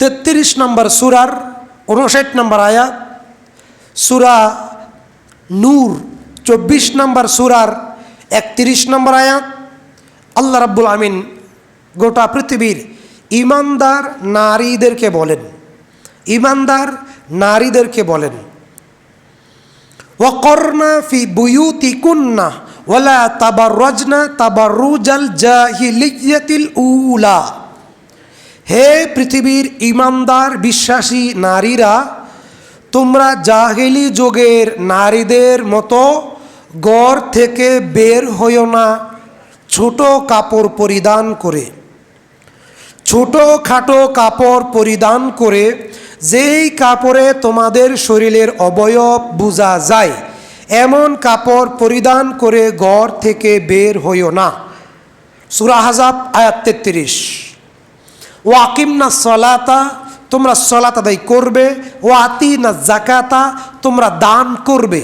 তেত্রিশ নম্বর সুরার উনষাট নম্বর আয়াত সুরা নূর, চব্বিশ নম্বর সুরার একত্রিশ নম্বর আয়াত আল্লাহ রাব্বুল আমিন গোটা পৃথিবীর ইমানদার নারীদেরকে বলেন, ইমানদার নারীদেরকে বলেন, ওয়াকর্না ফি বুয়ুতিকুন্না ওয়ালা তাবাররাজনা তাবাররুজাল জাহিলিয়াতিল উলা। হে পৃথিবীর ইমানদার বিশ্বাসী নারীরা, তোমরা জাহেলি যুগের নারীদের মতো গড় থেকে বের হইও না, ছোট কাপড় পরিধান করে। ছোট খাটো কাপড় পরিধান করে যেই কাপড়ে তোমাদের শরীরের অবয়ব বোঝা যায়, এমন কাপড় পরিধান করে গড় থেকে বের হইও না। সুরা হাজাব আয়াত তেত্রিশ। ওয়াকিম না সলাতা, তোমরা সলাত আদায় করবে। ওয়াতি না জাকাতা তোমরা দান করবে।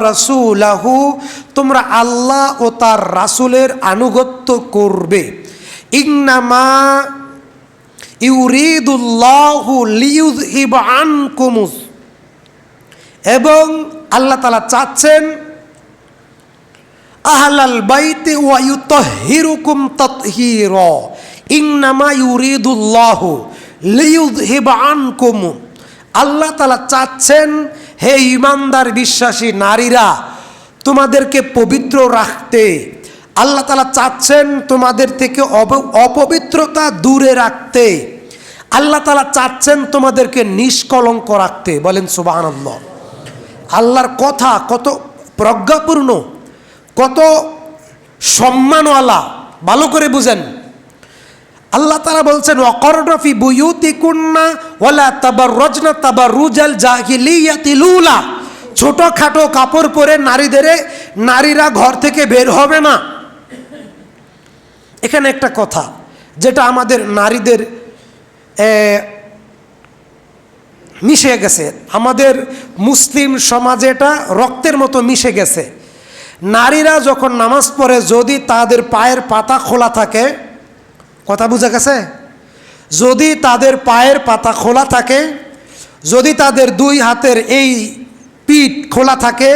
রাসুলাহু, তোমরা আল্লাহ ও তার রাসুলের আনুগত্য করবে। ইন্নামা ইউরিদুল্লাহু আনকুমুস। এবং আল্লাহ তালা চাচ্ছেন আহলাল বাইতে ওয়া ইউতাহহিরুকুম তাতহীরা। ইন্নামা ইউরিদুল্লাহু লিয়ুযহিব আনকুম। আল্লাহ তাআলা চাচ্ছেন, হে ইমানদার বিশ্বাসী নারীরা, তোমাদেরকে পবিত্র রাখতে। আল্লাহ তাআলা চাচ্ছেন তোমাদের থেকে অপবিত্রতা দূরে রাখতে। আল্লাহ তাআলা চাচ্ছেন তোমাদেরকে নিষ্কলঙ্ক রাখতে। বলেন সুবহানাল্লাহ। আল্লাহর কথা কত প্রজ্ঞাপূর্ণ। কত সম্মানওয়ালা, ভালো করে বুঝেন। আল্লাহ তারা বলছেন অকরফি বুয়ুতি কুন্না ওলা তাবার রজনা তাবার রুজাল জাহিলিয়াতিলুলা ছোটখাটো কাপড় পরে নারীদের, নারীরা ঘর থেকে বের হবে না। এখানে একটা কথা, যেটা আমাদের নারীদের মিশে গেছে। আমাদের মুসলিম সমাজে এটা রক্তের মতো মিশে গেছে। নারীরা যখন নামাজ পড়ে, যদি তাদের পায়ের পাতা খোলা থাকে, কথা বুঝা গেছে? যদি তাদের পায়ের পাতা খোলা থাকে, যদি তাদের দুই হাতের এই পিঠ খোলা থাকে,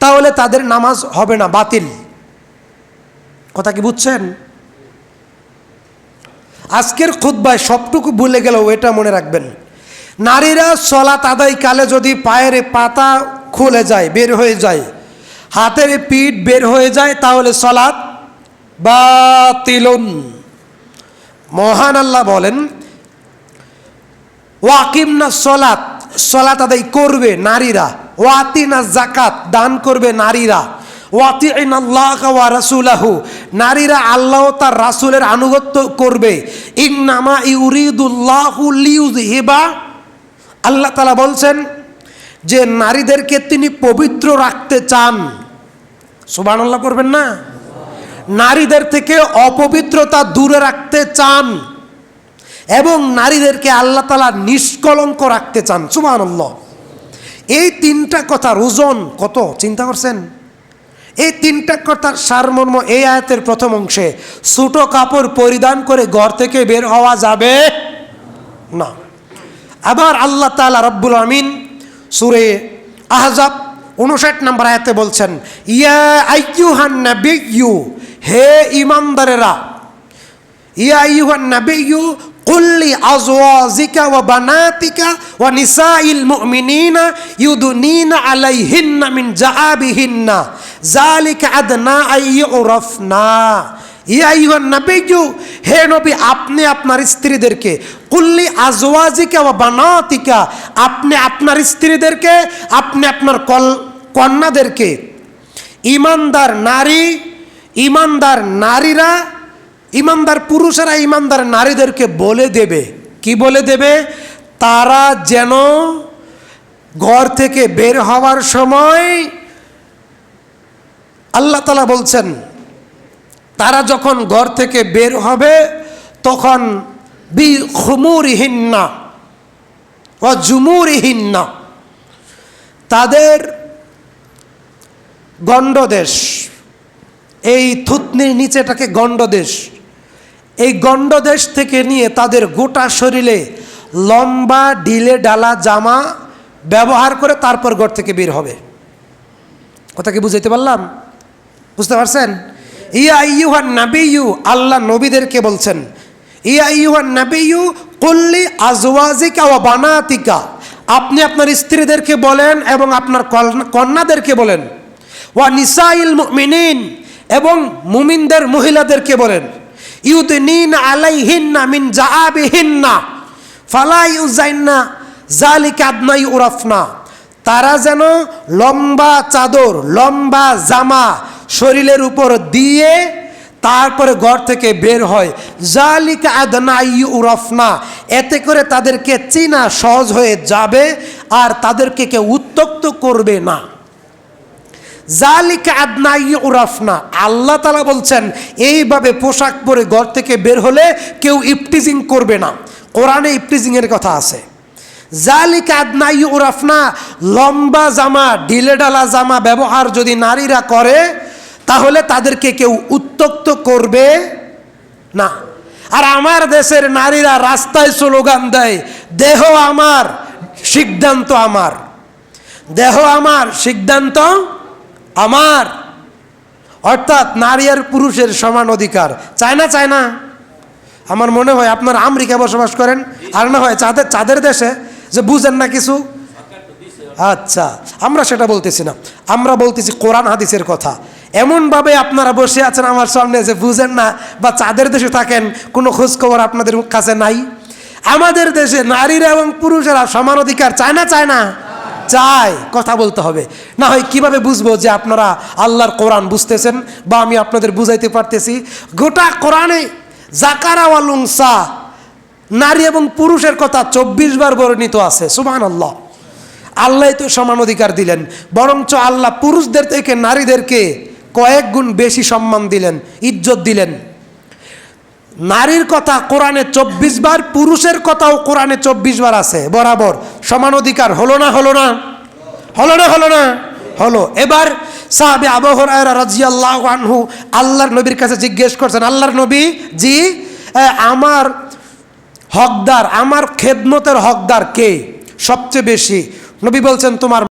তাহলে তাদের নামাজ হবে না, বাতিল। কথা কি বুঝছেন? আজকের খুদ্বায় সবটুকু ভুলে গেলেও এটা মনে রাখবেন। নারীরা সলাত আদায় কালে যদি পায়ের পাতা খুলে যায়, বের হয়ে যায় হাতের পিঠ বের হয়ে যায়, তাহলে সলাৎ বাতিলুন। মহান আল্লাহ বলেন ওয়াকিম না সলাত সলাত আদায় করবে নারীরা। ওয়াতি না জাকাত দান করবে নারীরা। ওয়াতি আল্লাহ ওয়া রাসুলাহু, নারীরা আল্লাহ তার রাসুলের আনুগত্য করবে। ইন্নামা ইউরিদুল্লাহু লিউযহিবা আল্লাহ তালা বলছেন যে নারীদেরকে তিনি পবিত্র রাখতে চান। সুবহানাল্লাহ করবেন না? নারীদের থেকে অপবিত্রতা দূরে রাখতে চান এবং নারীদেরকে আল্লাহ তালা নিষ্কলঙ্ক রাখতে চান। সুবহানাল্লাহ। এই তিনটা কথার ওজন কত? চিন্তা করছেন? এই তিনটা কথার সারমর্ম এই আয়াতের প্রথম অংশে ছোট কাপড় পরিধান করে ঘর থেকে বের হওয়া যাবে না। আবার আল্লাহ তাআলা রব্বুল আমিন সুরে আহজাব উনষাট নম্বর আয়াতে বলছেন, ইয়া আইহান নাবি ইউ হে ইমানদারেরা ইয়া আইহান নাবি ইউ কুল্লি আজওয়াজিকা ওয়া বানাতিকা ওয়া নিসাইল মুমিনিনা ইউদুনিনা আলাইহিন্না মিন জাআবিহিন্না জালিকা আদনা আইয়ুরফনা ইয়া আইহান নাবি ইউ হে নবী, আপনি আপনার স্ত্রীদেরকে কুল্লি আজওয়াজিকা ওয়া বানাতিকা। আপনি আপনার স্ত্রীদেরকে, আপনি আপনার কল, কন্যাদেরকে। ইমানদার নারী, ইমানদার নারীরা, ইমানদার পুরুষেরা, ইমানদার নারীদেরকে বলে দেবে। কি বলে দেবে? তারা যেন ঘর থেকে বের হওয়ার সময় আল্লাহ তালা বলছেন, তারা যখন ঘর থেকে বের হবে, তখন বি খুমুরিহিন্না তাদের গণ্ডদেশ, এই থুতনির নিচেটাকে গণ্ডদেশ, এই গণ্ডদেশ থেকে নিয়ে তাদের গোটা শরীরে লম্বা ঢিলে ডালা জামা ব্যবহার করে তারপর ঘর থেকে বের হবে। কথা কি বুঝাইতে পারলাম? বুঝতে পারছেন? ইয়া ইউহান ইউ আল্লাহ নবীদেরকে বলছেন আজওয়াজিকা ওয়া বানাতিকা। আপনি আপনার স্ত্রীদেরকে বলেন এবং আপনার কন্যা- কন্যাদেরকে বলেন। ওয়া নিসাইল মুমিনিন, এবং মুমিনদের মহিলাদেরকে বলেন। ইউদিনিন আলাইহিন্না মিন জাআবিহিন্না, ফালা ইউজাইন্না জালিকা আদনাই উরাফনা। তারা যেন লম্বা চাদর, লম্বা জামা শরীরের উপর দিয়ে তারপরে ঘর থেকে বের হয়। জালিকা আদনাই উরফনা। এতে করে তাদেরকে চিনা সহজ হয়ে যাবে আর তাদেরকে কেউ উত্তক্ত করবে না। জালিকা আদনাই উরাফনা। আল্লাহ তালা বলছেন, এইভাবে পোশাক পরে ঘর থেকে বের হলে কেউ ইপটিজিং করবে না। কোরআনে ইপটিজিংয়ের কথা আছে। জালিকা আদনাই উরাফনা, লম্বা জামা ঢিলেডালা জামা ব্যবহার যদি নারীরা করে তাহলে তাদেরকে কেউ উত্তক্ত করবে না। আর আমার দেশের নারীরা রাস্তায় স্লোগান দেয়, দেহ আমার, সিদ্ধান্ত আমার। দেহ আমার, সিদ্ধান্ত আমার। অর্থাৎ নারী আর পুরুষের সমান অধিকার। চায় না চায় না আমার মনে হয় আপনার আমেরিকা বসবাস করেন, আর না হয় চাঁদের চাঁদের দেশে, যে বুঝেন না কিছু? আচ্ছা আমরা সেটা বলতেছি না। আমরা বলতেছি কোরআন, হাদিসের কথা। এমনভাবে আপনারা বসে আছেন আমার সামনে যে বুঝেন না বা চাঁদের দেশে থাকেন, কোনো খোঁজখবর আপনাদের কাছে নাই? আমাদের দেশে নারীরা এবং পুরুষেরা সমান অধিকার চায় না চায় না? চায়, কথা বলতে হবে। না হয় কীভাবে বুঝব যে আপনারা আল্লাহর কোরআন বুঝতেছেন বা আমি আপনাদের বুঝাইতে পারতেছি? গোটা কোরআনে জাকারা ওয়ালুংসা নারী এবং পুরুষের কথা চব্বিশ বার বর্ণিত আছে সুমান আল্লাহ আল্লাহ তো সমান অধিকার দিলেন, বরঞ্চ আল্লাহ পুরুষদের থেকে নারীদেরকে কয়েক গুণ বেশি সম্মান দিলেন, ইজ্জত দিলেন। নারীর কথা কোরআনে চব্বিশ বার, পুরুষের কথাও কোরআনে চব্বিশ বার আছে, বরাবর। সমান অধিকার হলো না হলো না? হলো না হলো না? হলো। এবার সাহাবি আবহর রাজিয়াল্লাহ আনহু আল্লাহর নবীর কাছে জিজ্ঞেস করছেন, আল্লাহর নবী, জি আমার হকদার, আমার খেদমতের হকদার কে? সবচেয়ে বেশি। নবী বলছেন, তোমার